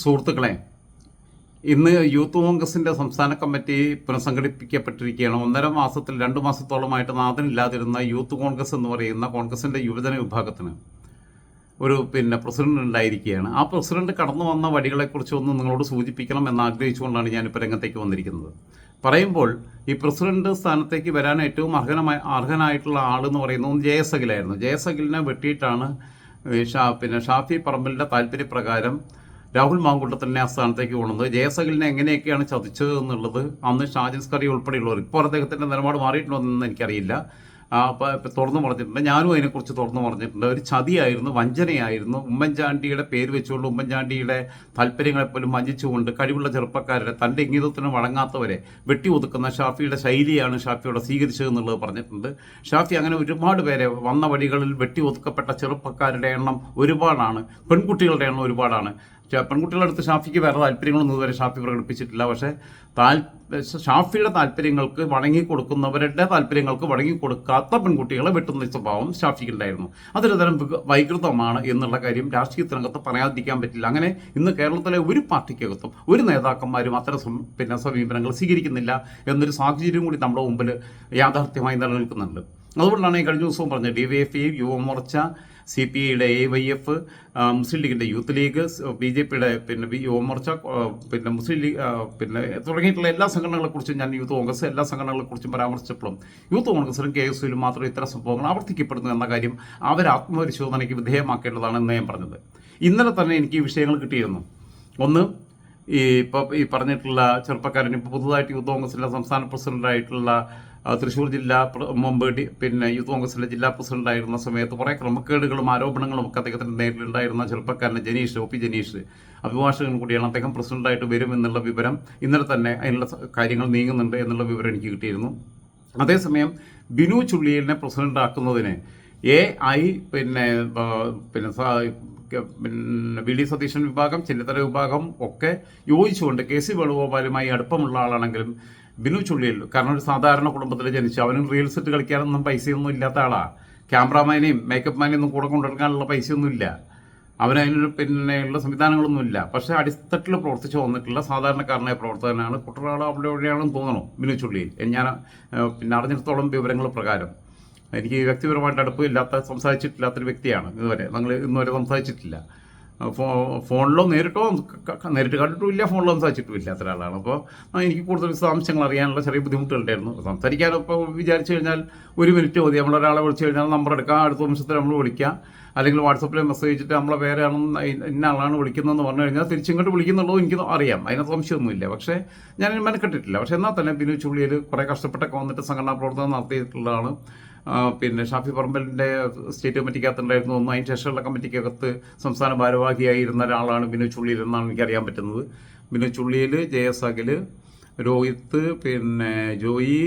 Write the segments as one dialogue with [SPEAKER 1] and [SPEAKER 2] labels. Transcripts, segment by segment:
[SPEAKER 1] സുഹൃത്തുക്കളെ ഇന്ന് യൂത്ത് കോൺഗ്രസിന്റെ സംസ്ഥാന കമ്മിറ്റി പുനഃസംഘടിപ്പിക്കപ്പെട്ടിരിക്കുകയാണ്. ഒന്നര മാസത്തിൽ രണ്ട് മാസത്തോളമായിട്ട് നാഥനില്ലാതിരുന്ന യൂത്ത് കോൺഗ്രസ് എന്ന് പറയുന്ന കോൺഗ്രസിന്റെ യുവജന വിഭാഗത്തിന് ഒരു പിന്നെ പ്രസിഡന്റ് ഉണ്ടായിരിക്കുകയാണ്. ആ പ്രസിഡന്റ് കടന്നു വന്ന വഴികളെക്കുറിച്ച് ഒന്ന് നിങ്ങളോട് സൂചിപ്പിക്കണം എന്ന് ആഗ്രഹിച്ചുകൊണ്ടാണ് ഞാനിപ്പോൾ രംഗത്തേക്ക് വന്നിരിക്കുന്നത്. പറയുമ്പോൾ ഈ പ്രസിഡന്റ് സ്ഥാനത്തേക്ക് വരാൻ ഏറ്റവും അർഹനമായ അർഹനായിട്ടുള്ള ആൾ ആളെന്ന് പറയുന്നത് ജെ എസ് അഖിലായിരുന്നു ജെ എസ് അഖിലിനെ വെട്ടിയിട്ടാണ് ഷാ പിന്നെ ഷാഫി പറമ്പലിന്റെ താല്പര്യപ്രകാരം രാഹുൽ മാങ്കുട്ടത്തിനെ ആ സ്ഥാനത്തേക്ക് കൊണ്ടുവന്നത്. ജയസഖലിനെ എങ്ങനെയൊക്കെയാണ് ചതിച്ചത് എന്നുള്ളത് അന്ന് ഷാജിൻ സ്കറി ഉൾപ്പെടെയുള്ളവർ ഇപ്പോൾ അദ്ദേഹത്തിന്റെ നിലപാട് മാറിയിട്ടുണ്ടോ എന്ന് എനിക്കറിയില്ല. അപ്പോൾ തുറന്നു പറഞ്ഞിട്ടുണ്ട്. ഞാനും അതിനെക്കുറിച്ച് തുറന്നു പറഞ്ഞിട്ടുണ്ട്. ഒരു ചതിയായിരുന്നു വഞ്ചനയായിരുന്നു. ഉമ്മൻചാണ്ടിയുടെ പേര് വെച്ചുകൊണ്ട് ഉമ്മൻചാണ്ടിയുടെ താല്പര്യങ്ങളെപ്പോലും വഞ്ചിച്ചുകൊണ്ട് കഴിവുള്ള ചെറുപ്പക്കാരുടെ തന്റെ ഇംഗിതത്തിന് വഴങ്ങാത്തവരെ വെട്ടി ഒതുക്കുന്ന ഷാഫിയുടെ ശൈലിയാണ് ഷാഫിയോടെ സ്വീകരിച്ചത് എന്നുള്ളത് പറഞ്ഞിട്ടുണ്ട്. ഷാഫി അങ്ങനെ ഒരുപാട് പേരെ വന്ന വഴികളിൽ വെട്ടി ഒതുക്കപ്പെട്ട ചെറുപ്പക്കാരുടെ എണ്ണം ഒരുപാടാണ്. പെൺകുട്ടികളുടെ എണ്ണം ഒരുപാടാണ്. പെൺകുട്ടികളുടെ അടുത്ത് ഷാഫിക്ക് വേറെ താല്പര്യങ്ങളൊന്നും ഇതുവരെ ഷാഫി പ്രകടിപ്പിച്ചിട്ടില്ല. പക്ഷേ താൽ ഷാഫിയുടെ താല്പര്യങ്ങൾക്ക് വഴങ്ങി കൊടുക്കുന്നവരുടെ താല്പര്യങ്ങൾക്ക് വഴങ്ങി കൊടുക്കാത്ത പെൺകുട്ടികളെ വെട്ടുന്ന സ്വഭാവം ഷാഫിക്ക് ഉണ്ടായിരുന്നു അതൊരു തരം വൈകൃതമാണ് എന്നുള്ള കാര്യം രാഷ്ട്രീയ രാഷ്ട്രീയത്തിനകത്ത് പറയാതിരിക്കാൻ പറ്റില്ല. അങ്ങനെ ഇന്ന് കേരളത്തിലെ ഒരു പാർട്ടിക്കകത്തും ഒരു നേതാക്കന്മാരും അത്തരം പിന്നെ സമീപനങ്ങൾ സ്വീകരിക്കുന്നില്ല എന്നൊരു സാഹചര്യം കൂടി നമ്മുടെ മുമ്പിൽ യാഥാർത്ഥ്യമായി നിലനിൽക്കുന്നുണ്ട്. അതുകൊണ്ടാണ് ഈ കഴിഞ്ഞ ദിവസവും പറഞ്ഞത് D Y F Yuva Morcha C P ഐയുടെ എ വൈ എഫ് മുസ്ലിം ലീഗിന്റെ യൂത്ത് ലീഗ് ബി ജെ പിയുടെ പിന്നെ ബി യുവമോർച്ച പിന്നെ മുസ്ലിം ലീഗ് പിന്നെ തുടങ്ങിയിട്ടുള്ള എല്ലാ സംഘടനകളെക്കുറിച്ചും ഞാൻ യൂത്ത് കോൺഗ്രസ് എല്ലാ സംഘടനകളെക്കുറിച്ചും പരാമർശിച്ചപ്പോഴും യൂത്ത് കോൺഗ്രസിലും കെ എസ് യുയിലും മാത്രം ഇത്തരം സംഭവങ്ങൾ ആവർത്തിക്കപ്പെടുന്നു എന്ന കാര്യം അവർ ആത്മപരിശോധനയ്ക്ക് വിധേയമാക്കേണ്ടതാണ് എന്ന് ഞാൻ പറഞ്ഞത്. ഇന്നലെ തന്നെ എനിക്ക് ഈ വിഷയങ്ങൾ കിട്ടിയിരുന്നു. ഒന്ന് ഈ ഇപ്പോൾ ഈ പറഞ്ഞിട്ടുള്ള ചെറുപ്പക്കാരൻ ഇപ്പോൾ പുതുതായിട്ട് യൂത്ത് കോൺഗ്രസിന്റെ സംസ്ഥാന പ്രസിഡന്റായിട്ടുള്ള തൃശ്ശൂർ ജില്ലാ മുമ്പ് പിന്നെ യൂത്ത് കോൺഗ്രസിലെ ജില്ലാ പ്രസിഡന്റായിരുന്ന സമയത്ത് കുറേ ക്രമക്കേടുകളും ആരോപണങ്ങളും ഒക്കെ അദ്ദേഹത്തിന്റെ നേരിലുണ്ടായിരുന്ന ചെറുപ്പക്കാരൻ ജനീഷ് ഒ പി ജനീഷ് അഭിഭാഷകൻ കൂടിയാണ് അദ്ദേഹം പ്രസിഡന്റായിട്ട് വരുമെന്നുള്ള വിവരം ഇന്നലെ തന്നെ അതിനുള്ള കാര്യങ്ങൾ നീങ്ങുന്നുണ്ട് എന്നുള്ള വിവരം എനിക്ക് കിട്ടിയിരുന്നു. അതേസമയം ബിനു ചുള്ളിയലിനെ പ്രസിഡന്റ് ആക്കുന്നതിന് എ ഐ പിന്നെ പിന്നെ പിന്നെ വി ഡി സതീശൻ വിഭാഗം ചെന്നിത്തല വിഭാഗം ഒക്കെ യോജിച്ചുകൊണ്ട് കെ സി വേണുഗോപാലുമായി അടുപ്പമുള്ള ആളാണെങ്കിലും ബിനു ചുള്ളിയിൽ. കാരണം ഒരു സാധാരണ കുടുംബത്തിൽ ജനിച്ചു അവനും റീൽസ് ഇട്ട് കളിക്കാനൊന്നും പൈസയൊന്നും ഇല്ലാത്ത ആളാണ് ക്യാമറാമാനെയും മേക്കപ്പ് മാനെയും ഒന്നും കൂടെ കൊണ്ടുവരാനുള്ള പൈസയൊന്നും ഇല്ല അവനതിനൊരു പിന്നെയുള്ള സംവിധാനങ്ങളൊന്നും സംവിധാനങ്ങളൊന്നുമില്ല. പക്ഷേ അടിത്തട്ടിൽ പ്രവർത്തിച്ച് വന്നിട്ടുള്ള സാധാരണക്കാരനായ പ്രവർത്തകനാണ് കുട്ടനാട് അവിടെ എവിടെയാണെന്ന് തോന്നണം ബിനു ചുള്ളിയിൽ. ഞാൻ പിന്നെ അറിഞ്ഞിടത്തോളം വിവരങ്ങൾ പ്രകാരം. എനിക്ക് വ്യക്തിപരമായിട്ട് അടുപ്പമില്ലാത്ത സംസാരിച്ചിട്ടില്ലാത്തൊരു വ്യക്തിയാണ് ഇതുവരെ. ഞങ്ങൾ ഇന്നുവരെ സംസാരിച്ചിട്ടില്ല. ഫോ ഫോണിലോ നേരിട്ടോ നേരിട്ട് കണ്ടിട്ടുമില്ല ഫോണിലോ സംസാരിച്ചിട്ടുമില്ല അത്ര ആളാണ്. അപ്പോൾ എനിക്ക് കൂടുതൽ വിശദാംശങ്ങൾ അറിയാനുള്ള ചെറിയ ബുദ്ധിമുട്ടുകളുണ്ടായിരുന്നു. സംസാരിക്കാൻ ഇപ്പോൾ വിചാരിച്ചു കഴിഞ്ഞാൽ ഒരു മിനിറ്റ് മതി. നമ്മളൊരാളെ വിളിച്ചു കഴിഞ്ഞാൽ നമ്പർ എടുക്കാം. അടുത്ത നിമിഷത്തിൽ നമ്മൾ വിളിക്കാം. അല്ലെങ്കിൽ വാട്സപ്പിൽ മെസ്സേജ് അയച്ചിട്ട് നമ്മളെ പേരാണെന്ന് ഇന്ന ആളാണ് വിളിക്കുന്നതെന്ന് പറഞ്ഞു കഴിഞ്ഞാൽ തിരിച്ചിങ്ങോട്ട് വിളിക്കുന്നുള്ളൂ എനിക്ക് അറിയാം. അതിനകത്ത് സംശയമൊന്നുമില്ല. പക്ഷേ ഞാൻ മെനക്കെട്ടിട്ടില്ല. പക്ഷേ എന്നാൽ തന്നെ ബിനു ചുള്ളിയിൽ കുറേ കഷ്ടപ്പെട്ടൊക്കെ വന്നിട്ട് സംഘടനാ പ്രവർത്തനം നടത്തിയിട്ടുള്ളതാണ് പിന്നെ ഷാഫി പറമ്പലിന്റെ സ്റ്റേറ്റ് കമ്മിറ്റിക്കകത്തുണ്ടായിരുന്നു ഒന്ന് അതിന് ശേഷമുള്ള കമ്മിറ്റിക്കകത്ത് സംസ്ഥാന ഭാരവാഹിയായിരുന്ന ഒരാളാണ് ബിനു ചുള്ളിയിൽ എന്നാണ് എനിക്കറിയാൻ പറ്റുന്നത്. ബിനു ചുള്ളിയിൽ അഖിൽ രോഹിത്ത് പിന്നെ ജോയി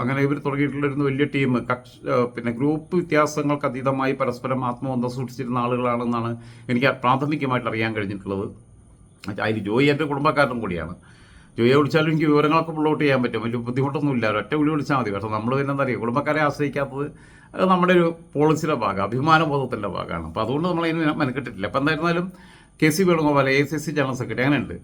[SPEAKER 1] അങ്ങനെ ഇവർ തുടങ്ങിയിട്ടുള്ളൊരു വലിയ ടീം. കക്ഷ പിന്നെ ഗ്രൂപ്പ് വ്യത്യാസങ്ങൾക്ക് അതീതമായി പരസ്പരം ആത്മബന്ധം സൂക്ഷിച്ചിരുന്ന ആളുകളാണെന്നാണ് എനിക്ക് പ്രാഥമികമായിട്ട് അറിയാൻ കഴിഞ്ഞിട്ടുള്ളത്. അതിൽ ജോയി എന്റെ കുടുംബക്കാരനും കൂടിയാണ്. ജോയിയെ വിളിച്ചാലും എനിക്ക് വിവരങ്ങളൊക്കെ പുള്ളോട്ട് ചെയ്യാൻ പറ്റും. വലിയ ബുദ്ധിമുട്ടൊന്നുമില്ല. ഒറ്റ വിളി വിളിച്ചാൽ മതി. പക്ഷേ നമ്മൾ പിന്നെ എന്താ കുടുംബക്കാരെ ആശ്രയിക്കാത്തത് അത് നമ്മുടെ ഒരു പോളിസിയുടെ ഭാഗം അഭിമാനബോധത്തിന്റെ ഭാഗമാണ്. അപ്പോൾ അതുകൊണ്ട് നമ്മൾ അതിന് മെനക്കെട്ടിട്ടില്ല. അപ്പോൾ എന്തായിരുന്നാലും K C Venugopal A C C general secretary അങ്ങനെയുണ്ട്.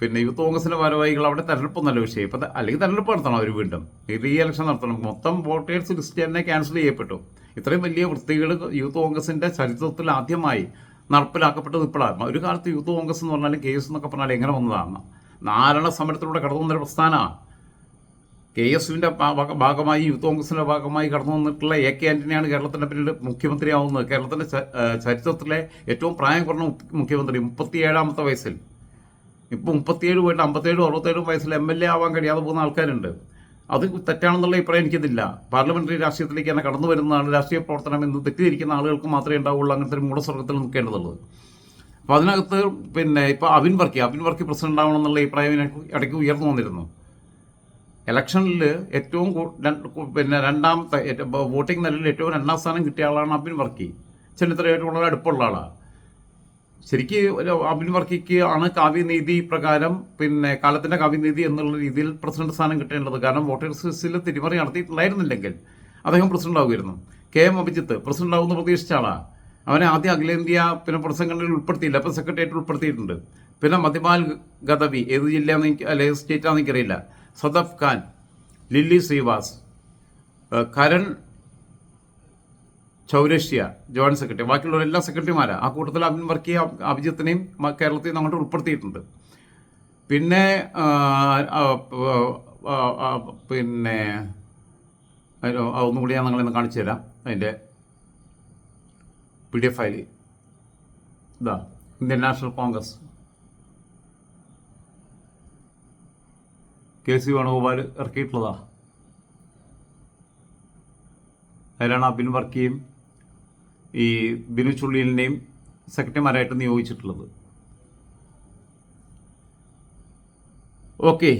[SPEAKER 1] പിന്നെ യൂത്ത് കോൺഗ്രസിന്റെ ഭാരവാഹികൾ അവിടെ തെരഞ്ഞെടുപ്പ് നല്ല വിഷയം. ഇപ്പം അല്ലെങ്കിൽ തെരഞ്ഞെടുപ്പ് നടത്തണം അവർ വീണ്ടും. റീ ഇലക്ഷൻ നടത്തണം. മൊത്തം വോട്ടേഴ്സ് ലിസ്റ്റ് തന്നെ ക്യാൻസൽ ചെയ്യപ്പെട്ടു. ഇത്രയും വലിയ വൃത്തികൾ യൂത്ത് കോൺഗ്രസിന്റെ ചരിത്രത്തിൽ ആദ്യമായി നടപ്പിലാക്കപ്പെട്ടത് ഇപ്പോഴാണ്. ഒരു കാലത്ത് യൂത്ത് കോൺഗ്രസ് എന്ന് പറഞ്ഞാൽ കെ എസ് എന്നൊക്കെ പറഞ്ഞാൽ എങ്ങനെ വന്നതാണ് നാരണ സമരത്തിലൂടെ കടന്നു വന്നൊരു പ്രസ്ഥാനമാണ് കെ എസ് യുവിന്റെ ഭാഗമായി യൂത്ത് കോൺഗ്രസിന്റെ ഭാഗമായി കടന്നു വന്നിട്ടുള്ള എ കെ ആന്റണിയാണ് കേരളത്തിന്റെ പിന്നീട് മുഖ്യമന്ത്രിയാവുന്നത്. കേരളത്തിന്റെ ചരിത്രത്തിലെ ഏറ്റവും പ്രായം കുറഞ്ഞ മുഖ്യമന്ത്രി മുപ്പത്തിയേഴാമത്തെ വയസ്സിൽ. ഇപ്പോൾ മുപ്പത്തിയേഴ് പോയിട്ട് അമ്പത്തേഴും അറുപത്തേഴും വയസ്സിൽ എം എൽ എ ആവാൻ കഴിയാതെ പോകുന്ന ആൾക്കാരുണ്ട്. അത് തെറ്റാണെന്നുള്ള അഭിപ്രായം എനിക്കിതില്ല. പാർലമെന്ററി രാഷ്ട്രീയത്തിലേക്ക് തന്നെ കടന്നു വരുന്നതാണ് രാഷ്ട്രീയ പ്രവർത്തനം എന്ന് തെറ്റിദ്ധരിക്കുന്ന ആളുകൾക്ക് മാത്രമേ ഉണ്ടാവുള്ളൂ അങ്ങനത്തെ ഒരു മൂടസ്വർഗത്തിൽ നിൽക്കേണ്ടതുള്ളത്. അപ്പോൾ അതിനകത്ത് പിന്നെ ഇപ്പോൾ അവിൻ വർക്കി അവിൻ വർക്കി പ്രസിഡന്റ് ആവണം എന്നുള്ള അഭിപ്രായം ഇടയ്ക്ക് ഉയർന്നു വന്നിരുന്നു. ഇലക്ഷനിൽ ഏറ്റവും പിന്നെ രണ്ടാമത്തെ വോട്ടിംഗ് നിലയിൽ ഏറ്റവും രണ്ടാം സ്ഥാനം കിട്ടിയ ആളാണ് അബിൻ വർക്കി. ചെന്നിത്തലയായിട്ട് വളരെ അടുപ്പമുള്ള ആളാണ് ശരിക്ക് അബിൻ വർക്കിക്ക് ആണ് കാവ്യനീതി പ്രകാരം പിന്നെ കാലത്തിന്റെ കാവ്യനീതി എന്നുള്ള രീതിയിൽ പ്രസിഡന്റ് സ്ഥാനം കിട്ടേണ്ടത്. കാരണം വോട്ടേഴ്സ് ലിസ്റ്റിൽ തിരിമറി നടത്തിയിട്ടുണ്ടായിരുന്നില്ലെങ്കിൽ അദ്ദേഹം പ്രസിഡന്റ് ആവുമായിരുന്നു. കെ എം അഭിജിത്ത് പ്രസിഡന്റ് ആവുമെന്ന് പ്രതീക്ഷിച്ച ആളാണ് അവനെ ആദ്യം അഖിലേന്ത്യാ പിന്നെ പ്രസംഗങ്ങളിൽ ഉൾപ്പെടുത്തിയില്ല. അപ്പോൾ സെക്രട്ടേറിയറ്റ് ഉൾപ്പെടുത്തിയിട്ടുണ്ട്. പിന്നെ മതിമാൽ ഗദവി ഏത് ജില്ലയാണെന്ന് എനിക്ക് അല്ലെ സ്റ്റേറ്റാണെന്ന് എനിക്കറിയില്ല. Sadaf Khan lily Srivas Karan Chaurasia joint secretary ബാക്കിയുള്ള എല്ലാ സെക്രട്ടറിമാരാണ് ആ കൂട്ടത്തിൽ അബിൻ വർക്കിയ അഭിജിത്തിനെയും കേരളത്തിൽ അങ്ങോട്ട് ഉൾപ്പെടുത്തിയിട്ടുണ്ട്. പിന്നെ പിന്നെ ഒന്നുകൂടി ഒന്നും കൂടി ഞാൻ നിങ്ങളെ കാണിച്ചു തരാം. അതിന്റെ പി ഡി എഫ് ഫയൽ. ഇതാ Indian National Congress. K C Venugopal ഇറക്കിയിട്ടുള്ളതാ. അതിലാണ് അബിൻ വർക്കിയും ഈ ബിനു ചുള്ളിലിനെയും സെക്രട്ടറിമാരായിട്ട് നിയോഗിച്ചിട്ടുള്ളത്. ഓക്കെ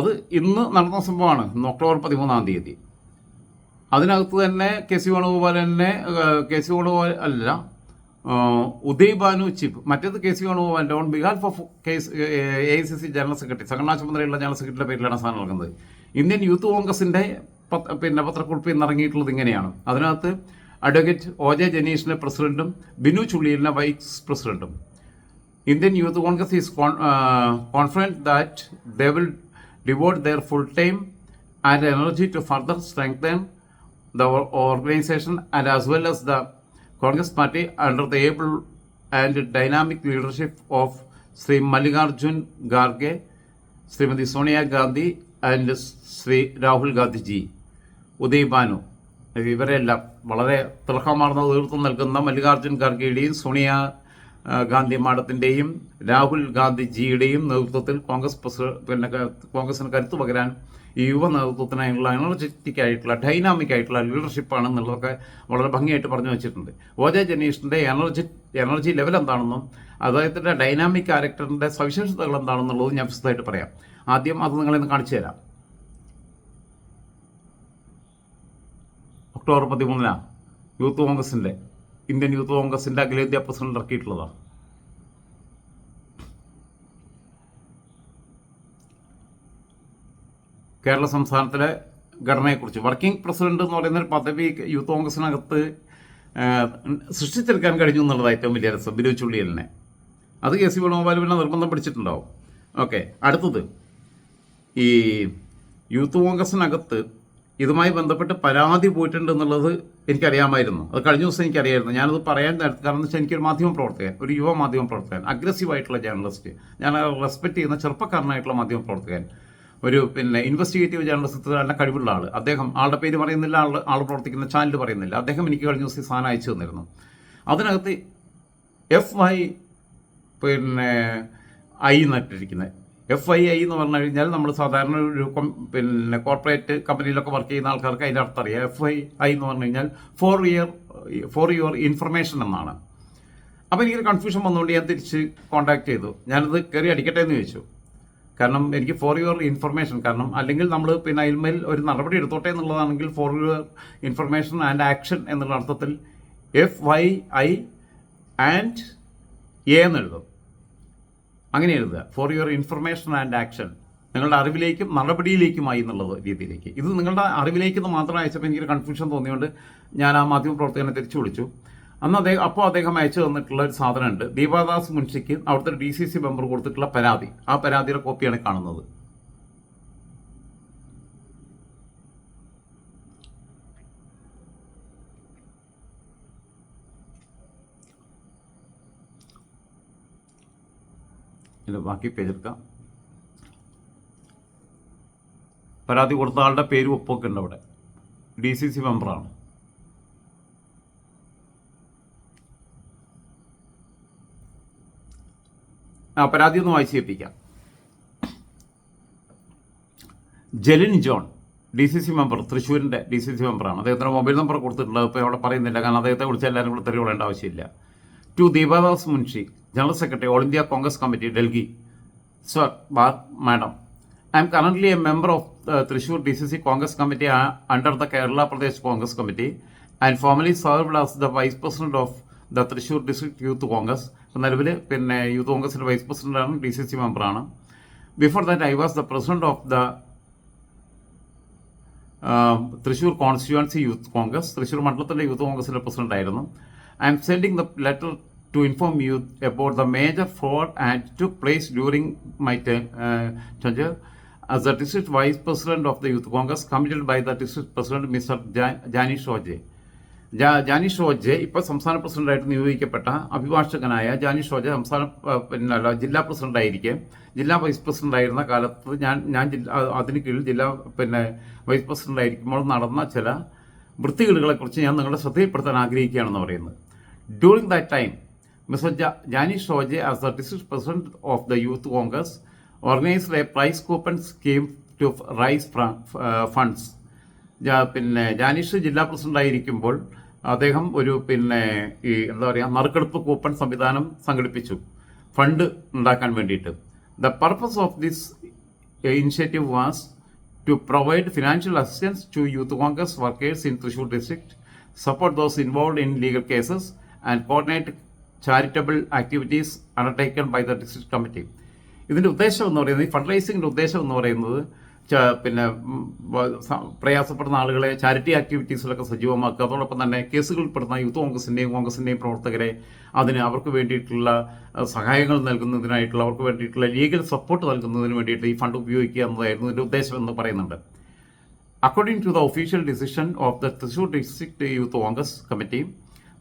[SPEAKER 1] അത് ഇന്ന് നടന്ന സംഭവമാണ്. ഒക്ടോബർ പതിമൂന്നാം തീയതി. അതിനകത്ത് തന്നെ കെ സി ഏഹ്, കെ സി വേണുഗോപാൽ അല്ല ഉദയ് ഭാനു ചിപ്പ്. മറ്റേത് K C വേണുഗോപാലിന്റെ on behalf of K A I C C general secretary സംഘടനാ ചുമതലയുള്ള ജനറൽ സെക്രട്ടറിയുടെ പേരിലാണ് സ്ഥാനം നൽകുന്നത് ഇന്ത്യൻ യൂത്ത് കോൺഗ്രസിന്റെ പിന്നെ പത്രക്കുറിപ്പിൽ നിന്ന് ഇറങ്ങിയിട്ടുള്ളത് ഇങ്ങനെയാണ്. അതിനകത്ത് അഡ്വക്കേറ്റ് ഒ ജെ ജനീഷിനെ പ്രസിഡന്റും ബിനു ചുള്ളിയിലിനെ വൈസ് പ്രസിഡന്റും. Indian Youth Congress is confident that they will devote their full time and energy to further strengthen the organization and as well as the Congress party under the able and dynamic leadership of Sri Mallikarjun Garge, Srimati Sonia Gandhi and Sri Rahul Gandhi ji. Uday Bhanu ഇവരെല്ലാം വളരെ തിളക്കമാർന്ന നേതൃത്വം നൽകുന്ന മല്ലികാർജുൻ ഖാർഗെയുടെയും സോണിയ ഗാന്ധി മാഡത്തിന്റെയും രാഹുൽ ഗാന്ധിജിയുടെയും നേതൃത്വത്തിൽ കോൺഗ്രസ് പ്രസി- പിന്നെ കോൺഗ്രസിന് കരുത്തു പകരാൻ ഈ യുവ നേതൃത്വത്തിനായുള്ള എനർജറ്റിക് ആയിട്ടുള്ള ഡൈനാമിക് ആയിട്ടുള്ള ലീഡർഷിപ്പാണ് എന്നുള്ളതൊക്കെ വളരെ ഭംഗിയായിട്ട് പറഞ്ഞു വെച്ചിട്ടുണ്ട്. ഒ ജെ ജനീഷിന്റെ എനർജി എനർജി ലെവൽ എന്താണെന്നും അദ്ദേഹത്തിന്റെ ഡൈനാമിക് ക്യാരക്ടറിന്റെ സവിശേഷതകൾ എന്താണെന്നുള്ളതും ഞാൻ വിശദമായിട്ട് പറയാം. ആദ്യം അത് നിങ്ങളെ കാണിച്ചു തരാം. ഒക്ടോബർ പതിമൂന്നിനാണ് യൂത്ത് കോൺഗ്രസിന്റെ ഇന്ത്യൻ യൂത്ത് കോൺഗ്രസിന്റെ അഖിലേന്ത്യാ പ്രസിഡന്റ് ഇറക്കിയിട്ടുള്ളതാണ് കേരള സംസ്ഥാനത്തിലെ ഘടനയെക്കുറിച്ച്. വർക്കിംഗ് പ്രസിഡന്റ് എന്ന് പറയുന്ന ഒരു പദവി യൂത്ത് കോൺഗ്രസിനകത്ത് സൃഷ്ടിച്ചെടുക്കാൻ കഴിഞ്ഞു എന്നുള്ളത് ഏറ്റവും വലിയ രസം. ബിനു ചുള്ളിയലിനെ. അത് കെ സി വേണുഗോപാൽ പിന്നെ നിർബന്ധം പിടിച്ചിട്ടുണ്ടാവും. ഓക്കെ അടുത്തത്. ഈ യൂത്ത് കോൺഗ്രസിനകത്ത് ഇതുമായി ബന്ധപ്പെട്ട് പരാതി പോയിട്ടുണ്ട് എന്നുള്ളത് എനിക്കറിയാമായിരുന്നു. അത് കഴിഞ്ഞ ദിവസം എനിക്കറിയായിരുന്നു. ഞാനത് പറയാൻ നേരത്തെ കാരണം വെച്ചാൽ എനിക്കൊരു മാധ്യമ പ്രവർത്തകൻ ഒരു യുവ മാധ്യമ പ്രവർത്തകൻ അഗ്രസീവായിട്ടുള്ള ജേർണലിസ്റ്റ് ഞാൻ റെസ്പെക്ട് ചെയ്യുന്ന ചെറുപ്പക്കാരനായിട്ടുള്ള മാധ്യമ പ്രവർത്തകൻ. ഒരു പിന്നെ ഇൻവെസ്റ്റിഗേറ്റീവ് ജേർണലിസത്തിൽ നല്ല കഴിവുള്ള ആൾ അദ്ദേഹം ആളുടെ പേര് പറയുന്നില്ല ആൾ ആൾ പ്രവർത്തിക്കുന്ന ചാനൽ പറയുന്നില്ല. അദ്ദേഹം എനിക്ക് കഴിഞ്ഞ ദിവസം സാധനം അയച്ചു തന്നിരുന്നു. അതിനകത്ത് എഫ് ഐ പിന്നെ ഐ നട്ടിരിക്കുന്നത് എഫ് ഐ ഐ എന്ന് പറഞ്ഞു കഴിഞ്ഞാൽ നമ്മൾ സാധാരണ ഒരു പിന്നെ കോർപ്പറേറ്റ് കമ്പനിയിലൊക്കെ വർക്ക് ചെയ്യുന്ന ആൾക്കാർക്ക് അതിന്റെ അർത്ഥം അറിയാം. എഫ് ഐ ഐ എന്ന് പറഞ്ഞു കഴിഞ്ഞാൽ for year for your information എന്നാണ്. അപ്പോൾ എനിക്കൊരു കൺഫ്യൂഷൻ വന്നുകൊണ്ട് ഞാൻ തിരിച്ച് കോൺടാക്ട് ചെയ്തു. ഞാനത് കയറി അടിക്കട്ടെ എന്ന് ചോദിച്ചു. കാരണം എനിക്ക് ഫോർ യുവർ ഇൻഫർമേഷൻ കാരണം അല്ലെങ്കിൽ നമ്മൾ പിന്നെ അതിന്മേൽ ഒരു നടപടി എടുത്തോട്ടെ എന്നുള്ളതാണെങ്കിൽ for your information and action എന്നുള്ള അർത്ഥത്തിൽ F Y I and A എന്ന് എഴുതും. അങ്ങനെ എഴുതുക. For your information and action നിങ്ങളുടെ അറിവിലേക്കും നടപടിയിലേക്കുമായി എന്നുള്ളത് രീതിയിലേക്ക്. ഇത് നിങ്ങളുടെ അറിവിലേക്ക് മാത്രം അയച്ചപ്പോൾ എനിക്കൊരു കൺഫ്യൂഷൻ തോന്നിയുകൊണ്ട് ഞാൻ ആ മാധ്യമ പ്രവർത്തകനെ തിരിച്ചു വിളിച്ചു. അന്ന് അദ്ദേഹം അപ്പോൾ അദ്ദേഹം അയച്ചു തന്നിട്ടുള്ള ഒരു സാധനമുണ്ട്. ദീപാദാസ് മുൻഷിക്ക് അവിടുത്തെ ഡി സി സി മെമ്പർ കൊടുത്തിട്ടുള്ള പരാതി. ആ പരാതിയുടെ കോപ്പിയാണ് കാണുന്നത്. ഇതിന്റെ ബാക്കി പേജ് എടുക്കാം. പരാതി കൊടുത്ത ആളുടെ പേര് ഒപ്പൊക്കെ ഉണ്ട് അവിടെ. ഡി സി സി മെമ്പറാണ് ആ പരാതി ഒന്ന് വായിച്ചു കേൾപ്പിക്കാം. Jelin John D C C member തൃശ്ശൂരിന്റെ D C C മെമ്പറാണ് അദ്ദേഹത്തിന്റെ മൊബൈൽ നമ്പർ കൊടുത്തിട്ടുണ്ട്. ഇപ്പോൾ അവിടെ പറയുന്നില്ല. കാരണം അദ്ദേഹത്തെ വിളിച്ച എല്ലാവരും കൂടെ തെറി കൊള്ളേണ്ട ആവശ്യമില്ല. To Deepa Das Munshi general secretary all India Congress committee Delhi. Sir madam I'm currently a member of Thrissur D C C Congress committee under the Kerala Pradesh Congress committee and formally served as the vice president of the Thrissur district youth Congress നിലവിൽ പിന്നെ youth കോൺഗ്രസിന്റെ vice പ്രസിഡന്റാണ് D C C മെമ്പറാണ് before that I was the president of the Thrissur constituency youth Congress Thrissur മണ്ഡലത്തിന്റെ Youth കോൺഗ്രസിന്റെ president ആയിരുന്നു. I am sending the letter to inform youth about the major fraud and to place during my tenure as the district vice president of the Youth Congress committed by the district president mister Jani Shoje Janish O ഇപ്പോൾ സംസ്ഥാന പ്രസിഡന്റായിട്ട് നിയോഗിക്കപ്പെട്ട അഭിഭാഷകനായ ജാനിഷ് ഓജെ സംസ്ഥാന ആ, പിന്നെ അല്ല, ജില്ലാ പ്രസിഡന്റായിരിക്കെ. ജില്ലാ വൈസ് പ്രസിഡന്റായിരുന്ന കാലത്ത് ഞാൻ ഞാൻ ജില്ലാ അതിന് കീഴിൽ ജില്ലാ പിന്നെ വൈസ് പ്രസിഡന്റായിരിക്കുമ്പോൾ നടന്ന ചില വൃത്തികേടുകളെക്കുറിച്ച് ഞാൻ നിങ്ങളുടെ ശ്രദ്ധയിൽപ്പെടുത്താൻ ആഗ്രഹിക്കുകയാണെന്ന് പറയുന്നത്. During that time mister Janish Roje as the district president of the Youth Congress organised a prize coupon scheme to raise funds പിന്നെ ജാനീഷ് ജില്ലാ പ്രസിഡന്റ് ആയിരിക്കുമ്പോൾ അദ്ദേഹം ഒരു പിന്നെ ഈ എന്താ പറയുക നറുക്കെടുപ്പ് കൂപ്പൺ സംവിധാനം സംഘടിപ്പിച്ചു. ഫണ്ട് ഉണ്ടാക്കാൻ വേണ്ടിയിട്ട്. The purpose of this initiative was to provide financial assistance to Youth Congress workers in Thrissur district support those involve in legal cases and coordinate charitable activities undertaken by the district committee ഇതിന്റെ ഉദ്ദേശം എന്ന് പറയുന്നത് ഈ fund റൈസിംഗിന്റെ ഉദ്ദേശം എന്ന് പറയുന്നത് പിന്നെ പ്രയാസപ്പെടുന്ന ആളുകളെ ചാരിറ്റി ആക്ടിവിറ്റീസിലൊക്കെ സജീവമാക്കുക അതോടൊപ്പം തന്നെ കേസുകളിൽപ്പെടുന്ന യൂത്ത് കോൺഗ്രസിന്റെയും കോൺഗ്രസിന്റെയും പ്രവർത്തകരെ അതിന് അവർക്ക് വേണ്ടിയിട്ടുള്ള സഹായങ്ങൾ നൽകുന്നതിനായിട്ടുള്ള അവർക്ക് വേണ്ടിയിട്ടുള്ള ലീഗൽ സപ്പോർട്ട് നൽകുന്നതിന് വേണ്ടിയിട്ട് ഈ ഫണ്ട് ഉപയോഗിക്കുക എന്നതായിരുന്നു ഇതിന്റെ ഉദ്ദേശം എന്ന് പറയുന്നുണ്ട് the official decision of the Thrissur District Youth Congress Committee,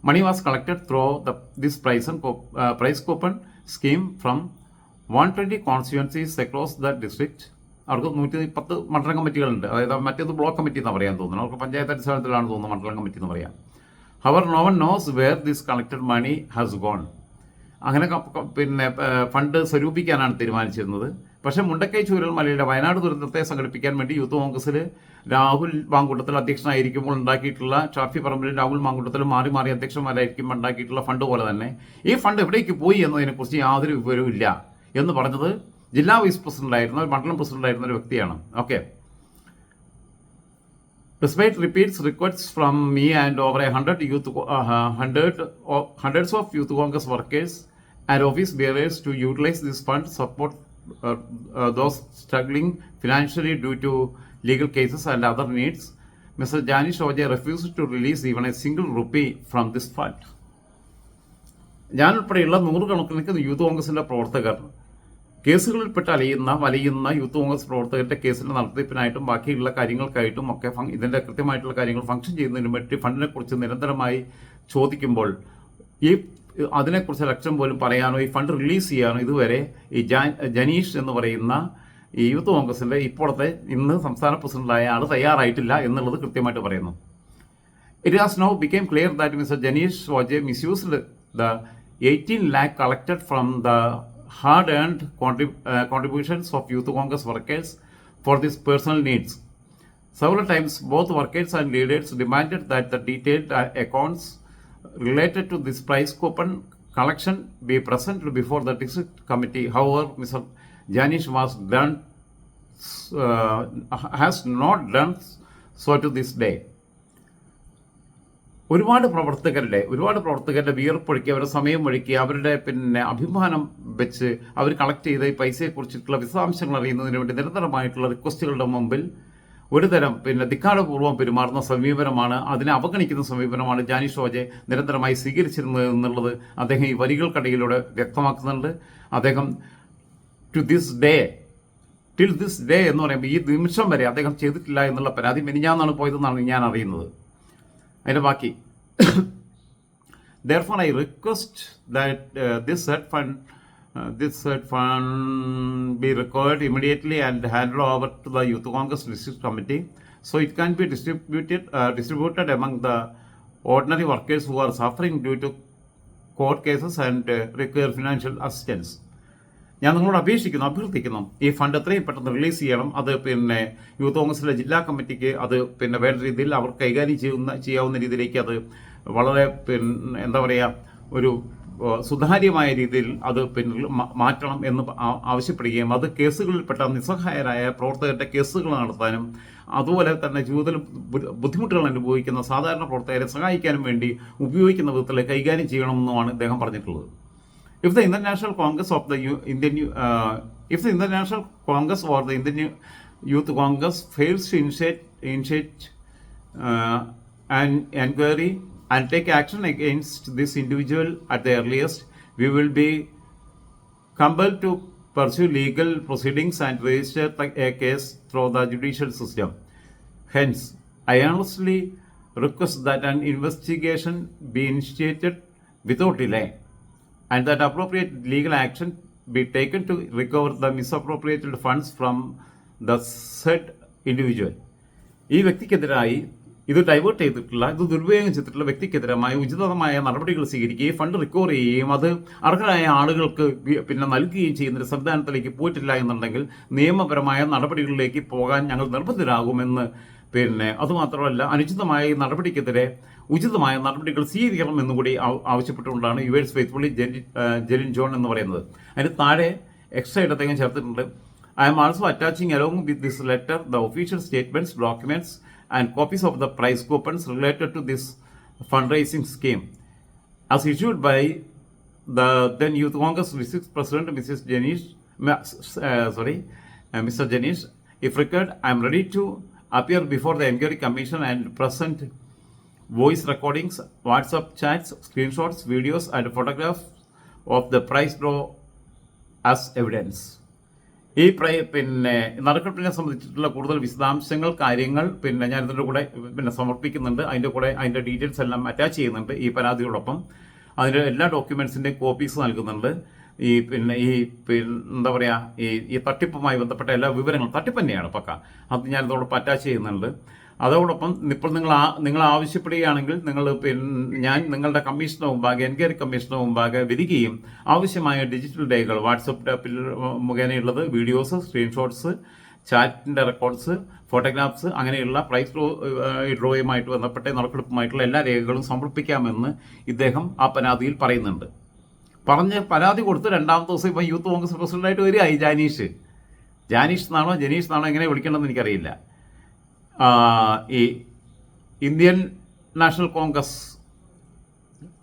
[SPEAKER 1] money was collected through the, this price, and co- uh, price coupon scheme from 120 constituencies across the district. അവർക്ക് നൂറ്റി പത്ത് മണ്ഡലം കമ്മിറ്റികളുണ്ട്. അതായത് മറ്റേത് ബ്ലോക്ക് കമ്മിറ്റി എന്ന് പറയാൻ തോന്നുന്നു അവർക്ക് പഞ്ചായത്ത് അടിസ്ഥാനത്തിലാണ് തോന്നുന്നത് മണ്ഡലം കമ്മിറ്റി എന്ന് പറയാം however no one knows where this collected money has gone അങ്ങനെ പിന്നെ ഫണ്ട് സ്വരൂപിക്കാനാണ് തീരുമാനിച്ചിരുന്നത്. പക്ഷേ മുണ്ടക്കൈ ചൂരൽ മലയുടെ വയനാട് ദുരന്തത്തെ സംഘടിപ്പിക്കാൻ വേണ്ടി യൂത്ത് കോൺഗ്രസിൽ രാഹുൽ മാങ്കൂട്ടത്തിൽ അധ്യക്ഷനായിരിക്കുമ്പോൾ ഉണ്ടാക്കിയിട്ടുള്ള ഷാഫി പറമ്പിൽ രാഹുൽ മാങ്കൂട്ടത്തിൽ മാറി മാറി അധ്യക്ഷന്മാരായിരിക്കും ഉണ്ടാക്കിയിട്ടുള്ള ഫണ്ട് പോലെ തന്നെ. ഈ ഫണ്ട് എവിടേക്ക് പോയി എന്നതിനെക്കുറിച്ച് യാതൊരു വിവരവും ഇല്ല എന്ന് പറഞ്ഞത് ജില്ലാ വൈസ് പ്രസിഡന്റ് ആയിരുന്ന ഒരു മണ്ഡലം പ്രസിഡന്റായിരുന്ന ഒരു വ്യക്തിയാണ്. Okay despite repeats request from me and over a hundred youth hundred hundreds of Youth Congress workers and office bearers to utilise this fund support those struggling financially due to legal cases and other needs mister Jani Shoje refuse to release even a single rupee from this fund ഞാനുൾപ്പെടെയുള്ള നൂറുകണക്കിന് Youth കോൺഗ്രസിന്റെ പ്രവർത്തകർ കേസുകളിൽപ്പെട്ട് അലയുന്ന വലയുന്ന youth Congress പ്രവർത്തകരുടെ കേസിന്റെ നടത്തിപ്പിനായിട്ടും ബാക്കിയുള്ള കാര്യങ്ങൾക്കായിട്ടും ഒക്കെ ഇതിന്റെ കൃത്യമായിട്ടുള്ള കാര്യങ്ങൾ ഫംഗ്ഷൻ ചെയ്യുന്നതിന് വേണ്ടി ഫണ്ടിനെ കുറിച്ച് നിരന്തരമായി ചോദിക്കുമ്പോൾ ഈ അതിനെക്കുറിച്ച് ലക്ഷം പോലും പറയാനോ ഈ ഫണ്ട് റിലീസ് ചെയ്യാനോ ഇതുവരെ ഈ ജനീഷ് എന്ന് പറയുന്ന ഈ യൂത്ത് കോൺഗ്രസിന്റെ ഇപ്പോഴത്തെ ഇന്ന് സംസ്ഥാന പ്രസിഡന്റായ ആൾ തയ്യാറായിട്ടില്ല എന്നുള്ളത് കൃത്യമായിട്ട് പറയുന്നു it has now became clear that that Mr. Janish Waje misused the 18 lakh collected from the hard-earned contrib- uh, contributions of Youth Congress workers for these personal needs. Several times, both workers and leaders demanded that the detailed uh, accounts related to this prize coupon collection be presented before the district committee. However, Mr. Janish was done, uh, has not done so to this day. ഒരുപാട് പ്രവർത്തകരുടെ ഒരുപാട് പ്രവർത്തകരുടെ വിയർപ്പൊഴുക്കി അവരുടെ സമയം ഒഴുക്കി അവരുടെ പിന്നെ അഭിമാനം വെച്ച് അവർ കളക്ട് ചെയ്ത ഈ പൈസയെക്കുറിച്ചിട്ടുള്ള വിശദാംശങ്ങൾ അറിയുന്നതിന് വേണ്ടി നിരന്തരമായിട്ടുള്ള റിക്വസ്റ്റുകളുടെ മുമ്പിൽ ഒരുതരം പിന്നെ ധിക്കാരപൂർവം പെരുമാറുന്ന സമീപനമാണ് അതിനെ അവഗണിക്കുന്ന സമീപനമാണ് ജാനി ഷോജെ നിരന്തരമായി സ്വീകരിച്ചിരുന്നത് എന്നുള്ളത് അദ്ദേഹം ഈ വരികൾക്കിടയിലൂടെ വ്യക്തമാക്കുന്നുണ്ട്. അദ്ദേഹം to this day till this day എന്ന് പറയുമ്പോൾ ഈ നിമിഷം വരെ അദ്ദേഹം ചെയ്തിട്ടില്ല എന്നുള്ള പരാതി മെനിഞ്ഞാന്നാണ് പോയതെന്നാണ് ഞാൻ അറിയുന്നത്. അതിന്റെ ബാക്കി therefore i request that uh, this said fund uh, this said fund be recorded immediately and handed over to the youth congress district committee so it can be distributed uh, distributed among the ordinary workers who are suffering due to court cases and uh, require financial assistance ഞാൻ നിങ്ങളോട് അപേക്ഷിക്കുന്നു അഭ്യർത്ഥിക്കുന്നു. ഈ fund എത്രയും പെട്ടെന്ന് release ചെയ്യണം. അത് പിന്നെ യൂത്ത് കോൺഗ്രസിലെ ജില്ലാ കമ്മിറ്റിക്ക് അത് പിന്നെ വേണ്ട രീതിയിൽ അവർ കൈകാര്യം ചെയ്യുന്ന ചെയ്യാവുന്ന രീതിയിലേക്ക് അത് വളരെ പിന്നെ എന്താ പറയുക ഒരു സുതാര്യമായ രീതിയിൽ അത് പിന്നെ മാറ്റണം എന്ന് ആവശ്യപ്പെടുകയും അത് കേസുകളിൽപ്പെട്ട നിസ്സഹായരായ പ്രവർത്തകരുടെ കേസുകൾ നടത്താനും അതുപോലെ തന്നെ ജീവിതത്തിൽ ബുദ്ധിമുട്ടുകൾ അനുഭവിക്കുന്ന സാധാരണ പ്രവർത്തകരെ സഹായിക്കാനും വേണ്ടി ഉപയോഗിക്കുന്ന വിധത്തിൽ കൈകാര്യം ചെയ്യണമെന്നുമാണ് അദ്ദേഹം പറഞ്ഞിട്ടുള്ളത്. If the International Congress of the Indian uh, if the International Congress or the Indian Youth Congress fails to initiate initiate uh, an inquiry and take action against this individual at the earliest, we will be compelled to pursue legal proceedings and register a case through the judicial system. Hence, I earnestly request that an investigation be initiated without delay and that appropriate legal action be taken to recover the misappropriated funds from the said individual. ഈ വ്യക്തിക്കെതിരായി ഇത് divert ചെയ്തിട്ടുള്ള ഇത് ദുരുപയോഗം ചെയ്തിട്ടുള്ള വ്യക്തിക്കെതിരമായ ഉചിതമായ നടപടികൾ സ്വീകരിക്കുകയും fund recover ചെയ്യുകയും അത് അർഹരായ ആളുകൾക്ക് പിന്നെ നൽകുകയും ചെയ്യുന്ന ഒരു സംവിധാനത്തിലേക്ക് പോയിട്ടില്ല എന്നുണ്ടെങ്കിൽ നിയമപരമായ നടപടികളിലേക്ക് പോകാൻ ഞങ്ങൾ നിർബന്ധിതരാകുമെന്ന് പിന്നെ അതുമാത്രമല്ല അനുചിതമായ നടപടിക്കെതിരെ ഉചിതമായ നടപടികൾ സ്വീകരിക്കണം കൂടി ആവ- ആവശ്യപ്പെട്ടുകൊണ്ടാണ് yours faithfully Jelin Jelin John എന്ന് പറയുന്നത് അതിന് താഴെ എക്സ്ട്രാ ഇടത്തേക്കും ചേർത്തിട്ടുണ്ട് I am also attaching along with this letter the official statements documents and copies of the prize coupons related to this fund raising scheme as issued by the then Youth Congress district president Mrs. Janish sorry mister Janish if required I am ready to appear before the inquiry commission and Inquiry Commission recordings WhatsApp chats screenshots videos and photograph of the prize draw as evidence. ഈ പ്രൈ പിന്നെ നറുക്കെട്ടിനെ സംബന്ധിച്ചിട്ടുള്ള കൂടുതൽ വിശദാംശങ്ങൾ കാര്യങ്ങൾ പിന്നെ ഞാൻ ഇതിന്റെ കൂടെ പിന്നെ സമർപ്പിക്കുന്നുണ്ട്. അതിന്റെ കൂടെ അതിന്റെ ഡീറ്റെയിൽസ് എല്ലാം അറ്റാച്ച് ചെയ്യുന്നുണ്ട് ഈ പരാതിയോടൊപ്പം. അതിന്റെ എല്ലാ ഡോക്യുമെൻസിന്റെയും കോപ്പീസ് നൽകുന്നുണ്ട്. ഈ പിന്നെ ഈ പിന്നെ എന്താ പറയുക ഈ ഈ തട്ടിപ്പുമായി ബന്ധപ്പെട്ട എല്ലാ വിവരങ്ങളും തട്ടിപ്പ് തന്നെയാണ് പക്ക. അത് ഞാൻ ഇതോടൊപ്പം അറ്റാച്ച് ചെയ്യുന്നുണ്ട്. അതോടൊപ്പം ഇപ്പോൾ നിങ്ങൾ നിങ്ങൾ ആവശ്യപ്പെടുകയാണെങ്കിൽ നിങ്ങൾ പിന്നെ ഞാൻ നിങ്ങളുടെ കമ്മീഷന് മുമ്പാകെ എൻക്വയറി കമ്മീഷന് മുമ്പാകെ വരികയും ആവശ്യമായ ഡിജിറ്റൽ രേഖകൾ വാട്സപ്പ് ആപ്പിൽ മുഖേനയുള്ളത് വീഡിയോസ് സ്ക്രീൻഷോട്ട്സ് ചാറ്റിന്റെ റെക്കോർഡ്സ് ഫോട്ടോഗ്രാഫ്സ് അങ്ങനെയുള്ള പ്രൈസ് ഡ്രോ ഡ്രോയുമായിട്ട് ബന്ധപ്പെട്ട നറുക്കെടുപ്പുമായിട്ടുള്ള എല്ലാ രേഖകളും സമർപ്പിക്കാമെന്ന് ഇദ്ദേഹം ആ പരാതിയിൽ പറയുന്നുണ്ട്. പറഞ്ഞ് പരാതി കൊടുത്ത് രണ്ടാമത്തെ ദിവസം ഇപ്പം യൂത്ത് കോൺഗ്രസ് പ്രസിഡന്റായിട്ട് വരികയായി ജാനീഷ്. ജാനീഷ് എന്നാണോ? ജനീഷ് എന്നാണോ? എങ്ങനെ വിളിക്കണമെന്ന് എനിക്കറിയില്ല. ഈ ഇന്ത്യൻ നാഷണൽ കോൺഗ്രസ്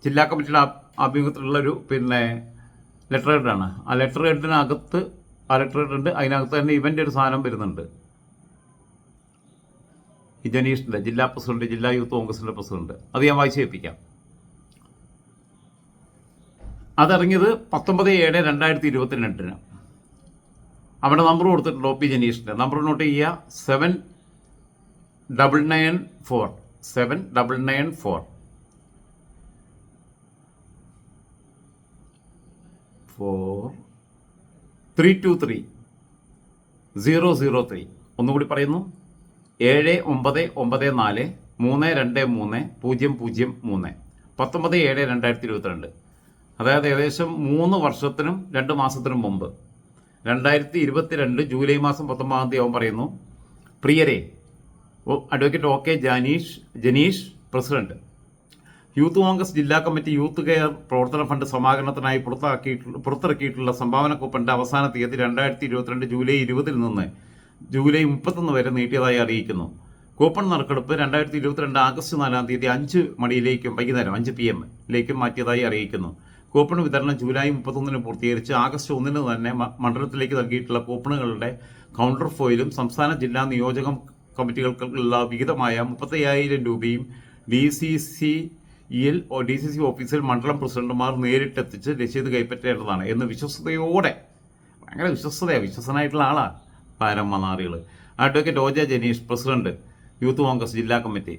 [SPEAKER 1] ജില്ലാ കമ്മിറ്റിയുടെ ആഭിമുഖ്യത്തിലുള്ള ഒരു പിന്നെ ലെറ്റർ ഹെഡാണ്. ആ ലെറ്റർ ഹെഡിനകത്ത് ആ ലെറ്റർ ഹെഡ് ഉണ്ട് അതിനകത്ത് തന്നെ ഇവന്റെ ഒരു സാധനം വരുന്നുണ്ട്. ഈ ജനീഷിന്റെ ജില്ലാ പ്രസിഡന്റ് ജില്ലാ യൂത്ത് കോൺഗ്രസിന്റെ പ്രസിഡന്റ്. അത് ഞാൻ വായിച്ചു കേൾപ്പിക്കാം. അതിറങ്ങിയത് പത്തൊമ്പത് ഏഴ് രണ്ടായിരത്തി ഇരുപത്തിരണ്ടിന്. അവിടെ നമ്പർ കൊടുത്തിട്ടുണ്ട്? ഒ പി ജനീഷിന്റെ നമ്പർ നോട്ട് ചെയ്യുക. Seven double nine four seven double nine four four three two three zero zero three ഒന്നുകൂടി പറയുന്നു. ഏഴ് ഒമ്പത് ഒമ്പത് നാല് മൂന്ന് രണ്ട് മൂന്ന് പൂജ്യം പൂജ്യം മൂന്ന്. പത്തൊമ്പത് ഏഴ് രണ്ടായിരത്തി ഇരുപത്തിരണ്ട്. അതായത് ഏകദേശം മൂന്ന് വർഷത്തിനും രണ്ട് മാസത്തിനും മുമ്പ്. രണ്ടായിരത്തി ഇരുപത്തിരണ്ട് ജൂലൈ മാസം പത്തൊമ്പതാം തീയതി അവൻ പറയുന്നു. പ്രിയരെ advocate O K Janish Janish president. Youth Congress ജില്ലാ കമ്മിറ്റി യൂത്ത് കെയർ പ്രവർത്തന ഫണ്ട് സമാഹരണത്തിനായി പുറത്താക്കിയിട്ടുള്ള പുറത്തിറക്കിയിട്ടുള്ള സംഭാവന കൂപ്പന്റെ അവസാന തീയതി രണ്ടായിരത്തി ഇരുപത്തിരണ്ട് ജൂലൈ ഇരുപതിൽ നിന്ന് ജൂലൈ മുപ്പത്തൊന്ന് വരെ നീട്ടിയതായി അറിയിക്കുന്നു. കൂപ്പൺ നറുക്കെടുപ്പ് രണ്ടായിരത്തി ഇരുപത്തിരണ്ട് ആഗസ്റ്റ് നാലാം തീയതി അഞ്ച് മണിയിലേക്കും വൈകുന്നേരം അഞ്ച് പി എമ്മിലേക്കും മാറ്റിയതായി അറിയിക്കുന്നു. കൂപ്പൺ വിതരണം ജൂലൈ മുപ്പത്തൊന്നിന് പൂർത്തീകരിച്ച് ആഗസ്റ്റ് ഒന്നിന് തന്നെ മണ്ഡലത്തിലേക്ക് നൽകിയിട്ടുള്ള കൂപ്പണുകളുടെ കൗണ്ടർ ഫോയിലും സംസ്ഥാന ജില്ലാ നിയോജക കമ്മിറ്റികൾക്കുള്ള വിഹിതമായ മുപ്പത്തയ്യായിരം രൂപയും ഡി സി സി ഇയിൽ ഡി സി സി ഓഫീസിൽ മണ്ഡലം പ്രസിഡന്റുമാർ നേരിട്ടെത്തിച്ച് രസീത് കൈപ്പറ്റേണ്ടതാണ് എന്ന് വിശ്വസതയോടെ ഭയങ്കര വിശ്വസതയാണ് വിശ്വസനായിട്ടുള്ള ആളാണ് പാരം മനാറികൾ advocate O J Janish president Youth Congress ജില്ലാ കമ്മിറ്റി.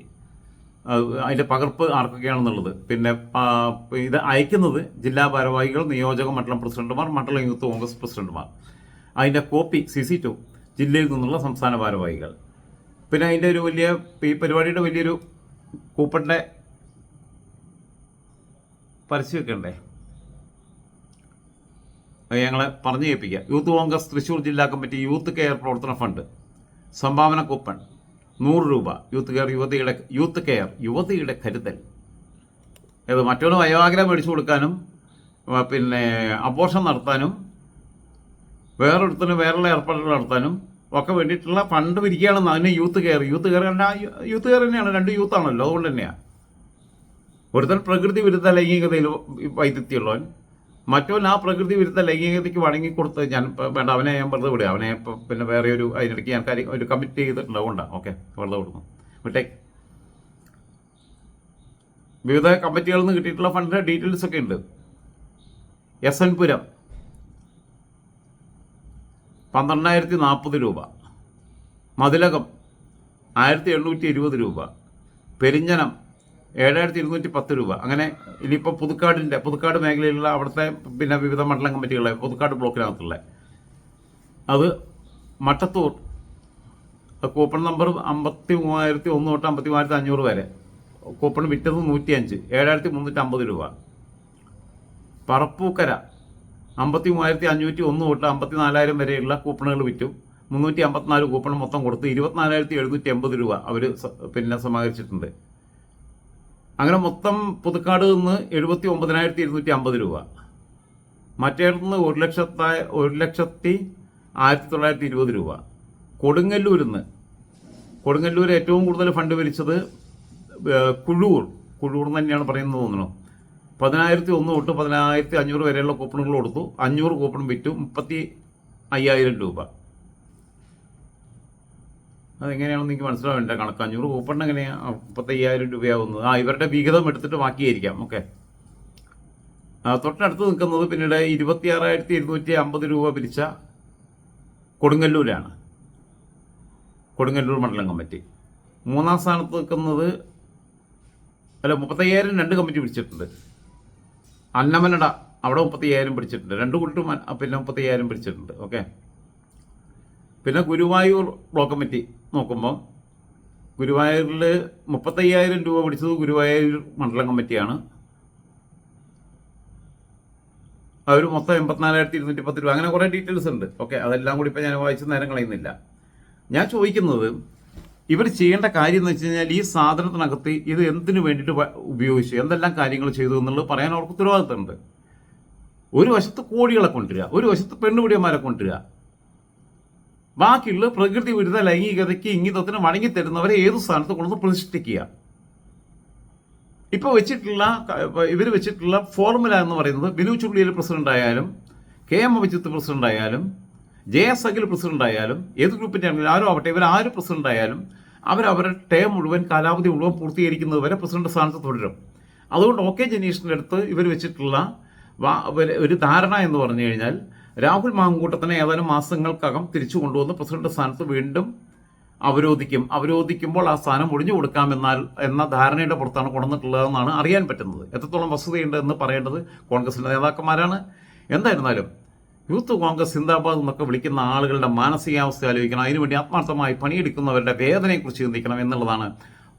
[SPEAKER 1] അത് അതിന്റെ പകർപ്പ് ആർക്കൊക്കെയാണെന്നുള്ളത്. പിന്നെ ഇത് അയക്കുന്നത് ജില്ലാ ഭാരവാഹികൾ നിയോജക മണ്ഡലം പ്രസിഡന്റുമാർ മണ്ഡലം യൂത്ത് കോൺഗ്രസ് പ്രസിഡന്റുമാർ. അതിന്റെ കോപ്പി സി സി ടു ജില്ലയിൽ നിന്നുള്ള സംസ്ഥാന ഭാരവാഹികൾ. പിന്നെ അതിന്റെ ഒരു വലിയ ഈ പരിപാടിയുടെ വലിയൊരു കൂപ്പണിന്റെ പരസ്യമൊക്കെ ഉണ്ടേ അത് ഞങ്ങളെ പറഞ്ഞു കേൾപ്പിക്കുക യൂത്ത് കോൺഗ്രസ് തൃശ്ശൂർ ജില്ലാ കമ്മിറ്റി യൂത്ത് കെയർ പ്രവർത്തന ഫണ്ട്. സംഭാവന കൂപ്പൺ. നൂറ് രൂപ. യൂത്ത് കെയർ യുവതിയുടെ യൂത്ത് കെയർ യുവതിയുടെ കരുതൽ. ഇത് മറ്റൊരു വയോഗ്രഹം മേടിച്ചു കൊടുക്കാനും പിന്നെ അപോഷം നടത്താനും വേറൊരുത്തിന് വേറെയുള്ള ഏർപ്പാടുകൾ നടത്താനും ഒക്കെ വേണ്ടിയിട്ടുള്ള ഫണ്ട് പിരിക്കുകയാണെന്ന് അതിന് youth care youth care youth care തന്നെയാണ്. രണ്ട് യൂത്ത് ആണല്ലോ. അതുകൊണ്ട് തന്നെയാണ് ഒരുത്തൻ പ്രകൃതി വിരുദ്ധ ലൈംഗികതയിൽ വൈദഗ്ധ്യമുള്ളവൻ. മറ്റവൻ ആ പ്രകൃതി വിരുദ്ധ ലൈംഗികതയ്ക്ക് വഴങ്ങിക്കൊടുത്ത് ഞാൻ ഇപ്പം വേണ്ട അവനെ ഞാൻ വെറുതെ വിടുക. അവനെ പിന്നെ വേറെ ഒരു അതിനിടയ്ക്ക് ഞാൻ കാര്യം ഒരു കമ്മിറ്റ് ചെയ്തിട്ടുണ്ട്. അതുകൊണ്ടാണ് ഓക്കെ. വെറുതെ വിടുന്നു. വിട്ടേക്ക് വിവിധ കമ്മിറ്റികളിൽ നിന്ന് കിട്ടിയിട്ടുള്ള ഫണ്ടിന്റെ ഡീറ്റെയിൽസ് ഒക്കെ ഉണ്ട്. എസ് എൻ പുരം പന്ത്രണ്ടായിരത്തി നാൽപ്പത് രൂപ. മതിലകം ആയിരത്തി എണ്ണൂറ്റി ഇരുപത് രൂപ. പെരിഞ്ഞനം ഏഴായിരത്തി ഇരുന്നൂറ്റി പത്ത് രൂപ. അങ്ങനെ ഇനിയിപ്പോൾ പുതുക്കാടിന്റെ പുതുക്കാട് മേഖലയിലുള്ള അവിടുത്തെ പിന്നെ വിവിധ മണ്ഡലം കമ്മിറ്റികളെ പുതുക്കാട് ബ്ലോക്കിനകത്തുള്ള. അത് മട്ടത്തൂർ കൂപ്പൺ നമ്പർ അമ്പത്തി മൂവായിരത്തി ഒന്ന് തൊട്ട് അമ്പത്തി മൂവായിരത്തി അഞ്ഞൂറ് വരെ. കൂപ്പൺ വിറ്റത് നൂറ്റി അഞ്ച് ഏഴായിരത്തി മുന്നൂറ്റി അമ്പത് രൂപ. പറപ്പൂക്കര അമ്പത്തി മൂവായിരത്തി അഞ്ഞൂറ്റി ഒന്ന് തൊട്ട് അമ്പത്തി നാലായിരം വരെയുള്ള കൂപ്പണുകൾ വിറ്റു. മുന്നൂറ്റി അമ്പത്തിനാല് കൂപ്പൺ മൊത്തം കൊടുത്ത് ഇരുപത്തിനാലായിരത്തി എഴുന്നൂറ്റി എൺപത് രൂപ അവർ പിന്നെ സമാഹരിച്ചിട്ടുണ്ട്. അങ്ങനെ മൊത്തം പുതുക്കാട് നിന്ന് എഴുപത്തി ഒമ്പതിനായിരത്തി ഇരുന്നൂറ്റി അമ്പത് രൂപ. മറ്റേടത്ത് നിന്ന് ഒരു ലക്ഷത്തായ ഒരു ലക്ഷത്തി ആയിരത്തി തൊള്ളായിരത്തി ഇരുപത് രൂപ. കൊടുങ്ങല്ലൂരിൽ നിന്ന് കൊടുങ്ങല്ലൂർ ഏറ്റവും കൂടുതൽ ഫണ്ട് വലിച്ചത് കുഴൂർ കുഴൂർ തന്നെയാണ് പറയുന്നത് തോന്നുന്നു. പതിനായിരത്തി ഒന്ന് തൊട്ട് പതിനായിരത്തി അഞ്ഞൂറ് വരെയുള്ള കൂപ്പണുകൾ കൊടുത്തു. അഞ്ഞൂറ് കൂപ്പൺ വിറ്റു മുപ്പത്തി അയ്യായിരം രൂപ. അതെങ്ങനെയാണെന്ന് എനിക്ക് മനസ്സിലാവേണ്ട കണക്ക് അഞ്ഞൂറ് കൂപ്പൺ എങ്ങനെയാണ് മുപ്പത്തി അയ്യായിരം രൂപയാവുന്നത്. ആ ഇവരുടെ വിഹിതം എടുത്തിട്ട് ബാക്കിയായിരിക്കാം. ഓക്കെ. തൊട്ടടുത്ത് നിൽക്കുന്നത് പിന്നീട് ഇരുപത്തിയാറായിരത്തി ഇരുന്നൂറ്റി അമ്പത് രൂപ പിരിച്ച കൊടുങ്ങല്ലൂരാണ്. കൊടുങ്ങല്ലൂർ മണ്ഡലം കമ്മിറ്റി. മൂന്നാം സ്ഥാനത്ത് നിൽക്കുന്നത് അല്ല മുപ്പത്തയ്യായിരം രണ്ട് കമ്മിറ്റി പിടിച്ചിട്ടുണ്ട് അന്നമനട അവിടെ മുപ്പത്തയ്യായിരം പിടിച്ചിട്ടുണ്ട്. രണ്ട് കൂട്ടും പിന്നെ പിന്നെ മുപ്പത്തയ്യായിരം പിടിച്ചിട്ടുണ്ട്. ഓക്കെ? പിന്നെ ഗുരുവായൂർ ബ്ലോക്ക് കമ്മിറ്റി നോക്കുമ്പോൾ ഗുരുവായൂരിൽ മുപ്പത്തയ്യായിരം രൂപ പിടിച്ചത് ഗുരുവായൂർ മണ്ഡലം കമ്മിറ്റിയാണ്. അവർ മൊത്തം എൺപത്തിനാലായിരത്തി ഇരുന്നൂറ്റി പത്ത് രൂപ. അങ്ങനെ കുറേ ഡീറ്റെയിൽസ് ഉണ്ട്. ഓക്കെ? അതെല്ലാം കൂടി ഇപ്പം ഞാൻ വായിച്ച് നേരം കളയുന്നില്ല. ഞാൻ ചോദിക്കുന്നത് ഇവർ ചെയ്യേണ്ട കാര്യം എന്ന് വെച്ച് കഴിഞ്ഞാൽ ഈ സാധനത്തിനകത്ത് ഇത് എന്തിനു വേണ്ടിയിട്ട് ഉപയോഗിച്ചു? എന്തെല്ലാം കാര്യങ്ങൾ ചെയ്തു എന്നുള്ളത് പറയാൻ അവർക്ക് ഉത്തരവാദിത്തമുണ്ട്. ഒരു വശത്ത് കോടികളെ കൊണ്ടുവരിക ഒരു വശത്ത് പെണ്ണുപിടിയന്മാരെ കൊണ്ടുവരിക. ബാക്കിയുള്ള പ്രകൃതി വിരുദ്ധ ലൈംഗികതയ്ക്ക് ഇംഗിതത്തിന് വഴങ്ങിത്തരുന്നവരെ ഏത് സ്ഥാനത്ത് കൊണ്ടുവന്ന് പ്രതിഷ്ഠിക്കുക. ഇപ്പോൾ വെച്ചിട്ടുള്ള ഇവർ വെച്ചിട്ടുള്ള ഫോർമുല എന്ന് പറയുന്നത് ബിനു ചുള്ളിയിൽ പ്രസിഡന്റ് ആയാലും കെ എം അഭിജിത്ത് പ്രസിഡന്റ് ആയാലും ജെ എസ് അഖിൽ പ്രസിഡന്റ് ആയാലും ഏത് ഗ്രൂപ്പിന്റെ ആണെങ്കിലും ആരും ആവട്ടെ ഇവർ ആര് പ്രസിഡന്റ് ആയാലും അവരവരുടെ ടേം മുഴുവൻ കാലാവധി മുഴുവൻ പൂർത്തീകരിക്കുന്നത് വരെ പ്രസിഡന്റ് സ്ഥാനത്ത് തുടരും. അതുകൊണ്ട് ഒ കെ ജനീഷിന്റെ അടുത്ത് ഇവർ വെച്ചിട്ടുള്ള ഒരു- ധാരണ എന്ന് പറഞ്ഞു കഴിഞ്ഞാൽ രാഹുൽ മാങ്കൂട്ടത്തിനെ ഏതാനും മാസങ്ങൾക്കകം തിരിച്ചു കൊണ്ടുവന്ന് പ്രസിഡന്റ് സ്ഥാനത്ത് വീണ്ടും അവരോധിക്കും. അവരോധിക്കുമ്പോൾ ആ സ്ഥാനം ഒഴിഞ്ഞു കൊടുക്കാമെന്നാൽ എന്ന ധാരണയുടെ പുറത്താണ് കൊണ്ടുവന്നിട്ടുള്ളതെന്നാണ് അറിയാൻ പറ്റുന്നത്. എത്രത്തോളം വസ്തുതയുണ്ട് എന്ന് പറയേണ്ടത് കോൺഗ്രസിന്റെ നേതാക്കന്മാരാണ്. എന്തായിരുന്നാലും യൂത്ത് കോൺഗ്രസ് സിന്ദാബാദ് എന്നൊക്കെ വിളിക്കുന്ന ആളുകളുടെ മാനസികാവസ്ഥ ആലോചിക്കണം. അതിനുവേണ്ടി ആത്മാർത്ഥമായി പണിയെടുക്കുന്നവരുടെ വേദനയെക്കുറിച്ച് ചിന്തിക്കണം എന്നുള്ളതാണ്.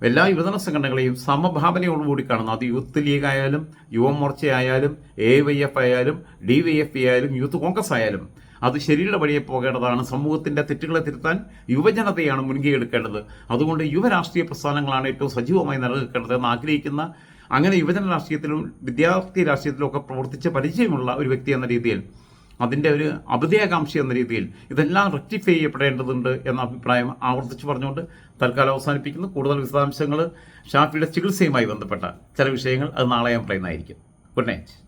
[SPEAKER 1] എല്ലാ യുവജന സംഘടനകളെയും സമഭാവനയോടുകൂടി കാണുന്നു. അത് യൂത്ത് ലീഗ് ആയാലും യുവമോർച്ചയായാലും എ വൈ എഫ് ആയാലും ഡി വൈ എഫ് ആയാലും യൂത്ത് കോൺഗ്രസ് ആയാലും. അത് ശരിയുടെ വഴിയെ പോകേണ്ടതാണ്. സമൂഹത്തിന്റെ തെറ്റുകളെ തിരുത്താൻ യുവജനതയാണ് മുൻകൈ എടുക്കേണ്ടത് അതുകൊണ്ട് യുവരാഷ്ട്രീയ പ്രസ്ഥാനങ്ങളാണ് ഏറ്റവും സജീവമായി നിലനിൽക്കേണ്ടത് എന്ന് ആഗ്രഹിക്കുന്ന അങ്ങനെ യുവജന രാഷ്ട്രീയത്തിലും വിദ്യാർത്ഥി രാഷ്ട്രീയത്തിലും ഒക്കെ പ്രവർത്തിച്ച് പരിചയമുള്ള ഒരു വ്യക്തി എന്ന രീതിയിൽ അതിന്റെ ഒരു അഭ്യുദയകാംക്ഷി എന്ന രീതിയിൽ ഇതെല്ലാം റെക്ടിഫൈ ചെയ്യപ്പെടേണ്ടതുണ്ട് എന്ന അഭിപ്രായം ആവർത്തിച്ച് പറഞ്ഞുകൊണ്ട് തൽക്കാലം അവസാനിപ്പിക്കുന്നു. കൂടുതൽ വിശദാംശങ്ങൾ ഷാഫിയുടെ ചികിത്സയുമായി ബന്ധപ്പെട്ട ചില വിഷയങ്ങൾ അത് നാളെ ഞാൻ പറയുന്നതായിരിക്കും. Good night.